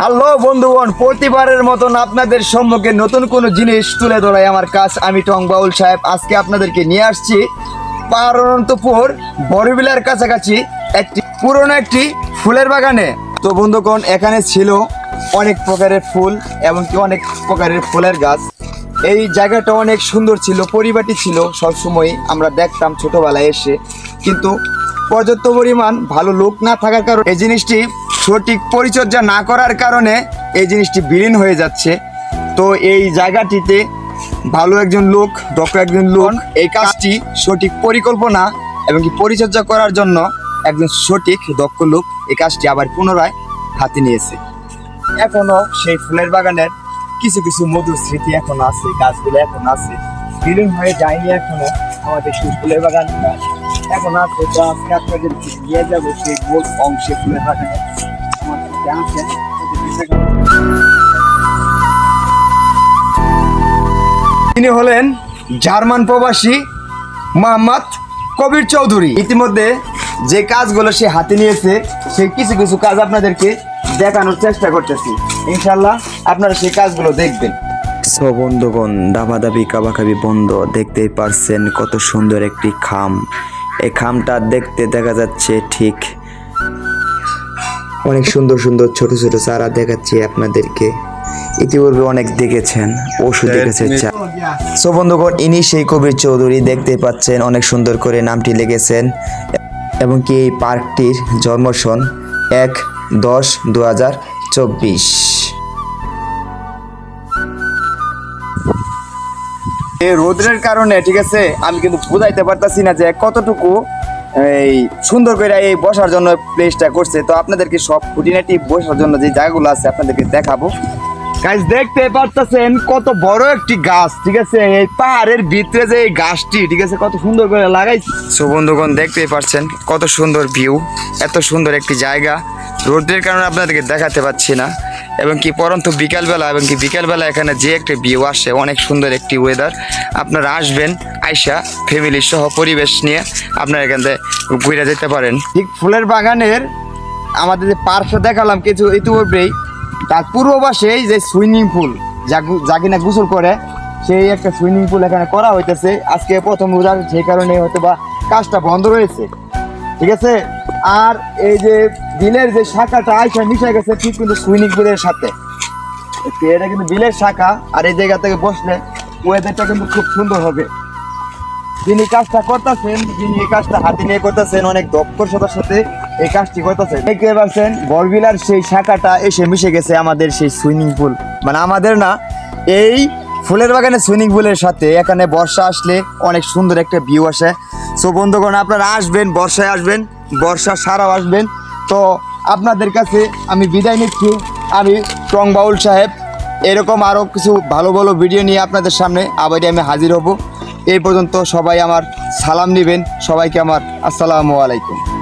Hello বন্ধুগণ, প্রতিবারের মতন আপনাদের সম্মুখে নতুন কোনো জিনিস তুলে ধরাই আমার কাজ। আমি টং বাউল সাহেব, আজকে আপনাদেরকে নিয়ে আসছি পারন্তপুর বড়বিলার কাছাকাছি একটি পুরনো একটি ফুলের বাগানে। তো বন্ধুগণ, এখানে ছিল অনেক প্রকারের ফুল এমনকি অনেক প্রকারের ফুলের গাছ। এই জায়গাটা অনেক সুন্দর ছিল পরিপাটি ছিল সবসময় আমরা দেখতাম ছোটবেলায় এসে। কিন্তু পর্যাপ্ত পরিমাণ ভালো লোক না থাকার কারণে এই জিনিসটি সঠিক পরিচর্যা না করার কারণে এই জিনিসটি বিলীন হয়ে যাচ্ছে। তো এই জায়গাটিতে ভালো একজন লোক, দক্ষ একজন লোক, এই কাজটি সঠিক পরিকল্পনা এবং পরিচর্যা করার জন্য একজন সঠিক, দক্ষ লোক এই কাজটি আবার পুনরায় হাতে নিয়েছে। এখনও সেই ফুলের বাগানের কিছু কিছু মধুর স্মৃতি এখন আছে, গাছগুলো এখন আছে। বিলীন হয়ে যায়নি এখনও আমাদের সেই ফুলের বাগান এখন আছে, তো আজকে আপনাদের নিয়ে যাব সেই গোল অংশে ফুলের বাগানে। তিনি হলেন জার্মান প্রবাসী মোহাম্মদ কবির চৌধুরী। ইতিমধ্যে যে কাজগুলো সে হাতে নিয়েছে সেই কিছু কিছু কাজ আপনাদেরকে দেখানোর চেষ্টা করতেছি। ইনশাল্লাহ আপনারা সেই কাজগুলো দেখবেন। সো বন্ধুগণ দাবাদাবি কাবাকাবি বন্ধ, দেখতেই পারছেন কত সুন্দর একটি খাম। এই খামটা দেখতে দেখা যাচ্ছে ঠিক অনেক সুন্দর সুন্দর ছোট ছোট চারা দেখাচ্ছি আপনাদেরকে। ইতিপূর্বে অনেক দেখেছেন ওষুধ দেখেছে সো বন্ধুগণ ইনি সেই কবির চৌধুরী দেখতে পাচ্ছেন অনেক সুন্দর করে নামটি লিখেছেন। এবং কি এই পার্কটির জন্মসন এক দশ দু হাজার চব্বিশ। এই রোদ্রের কারণে ঠিক আছে? আমি কিন্তু বুঝাইতে পারতাছি না যে কতটুকু এই সুন্দর করে এই বসার জন্য প্লেসটা করছে। তো আপনাদেরকে সব খুঁটিনাটি বসার জন্য যে জায়গাগুলো আছে আপনাদেরকে দেখাবো। গাছ দেখতে পারতেছেন কত বড় একটি গাছ, ঠিক আছে? এই পাহাড়ের ভিতরে যে এই গাছটি, ঠিক আছে? কত সুন্দর করে লাগাইছে সো বন্ধুগণ, দেখতেই পারছেন কত সুন্দর ভিউ এত সুন্দর একটি জায়গা। রোদ্রের কারণে আপনাদেরকে দেখাতে পাচ্ছি না। এবং কি পরন্তু বিকালবেলা, এবং কি বিকালবেলা এখানে যে একটি ভিউ আসে, অনেক সুন্দর একটি ওয়েদার আপনারা আসবেন আইসা ফ্যামিলি সহ পরিবেশ নিয়ে আপনারা এখান থেকে ঘুরে যেতে পারেন। ঠিক ফুলের বাগানের আমাদের যে পার্কটা দেখালাম কিছু ইতিপূর্বেই, তার পূর্ব পাশে যে সুইমিং পুল যা যা কিনা করে, সেই একটা সুইমিং পুল এখানে করা হইতেছে। আজকে প্রথম রোজা সেই কারণে হয়তো বা কাজটা বন্ধ রয়েছে। ঠিক আছে? আর এই যে বিলের যে শাখাটা আইসা মিশে গেছে ঠিক কিন্তু সুইমিং পুলের সাথে। এটা কিন্তু বিলের শাখা, আর এই জায়গা থেকে বসলে ওয়েদারটা কিন্তু খুব সুন্দর হবে। যিনি কাজটা করতেছেন, যিনি এই কাজটা হাতে নিয়ে করতেছেন, অনেক দক্ষতার সাথে এই কাজটি করতেছেন। দেখতে পাচ্ছেন, বরবিলার সেই শাখাটা এসে মিশে গেছে আমাদের সেই সুইমিং পুল। মানে আমাদের না, এই ফুলের বাগানে সুইমিং পুলের সাথে এখানে বর্ষা আসলে অনেক সুন্দর একটা ভিউ আসে। সো বন্ধুগণ, আপনারা আসবেন, বর্ষায় আসবেন, বর্ষা সারাও আসবেন। তো, আপনাদের কাছে আমি বিদায় নিচ্ছি। আমি টং বাউল সাহেব, এরকম আরও কিছু ভালো ভালো ভিডিও নিয়ে আপনাদের সামনে আবারই আমি হাজির হব। এই পর্যন্ত সবাই আমার সালাম নেবেন। সবাইকে আমার আসসালামু আলাইকুম।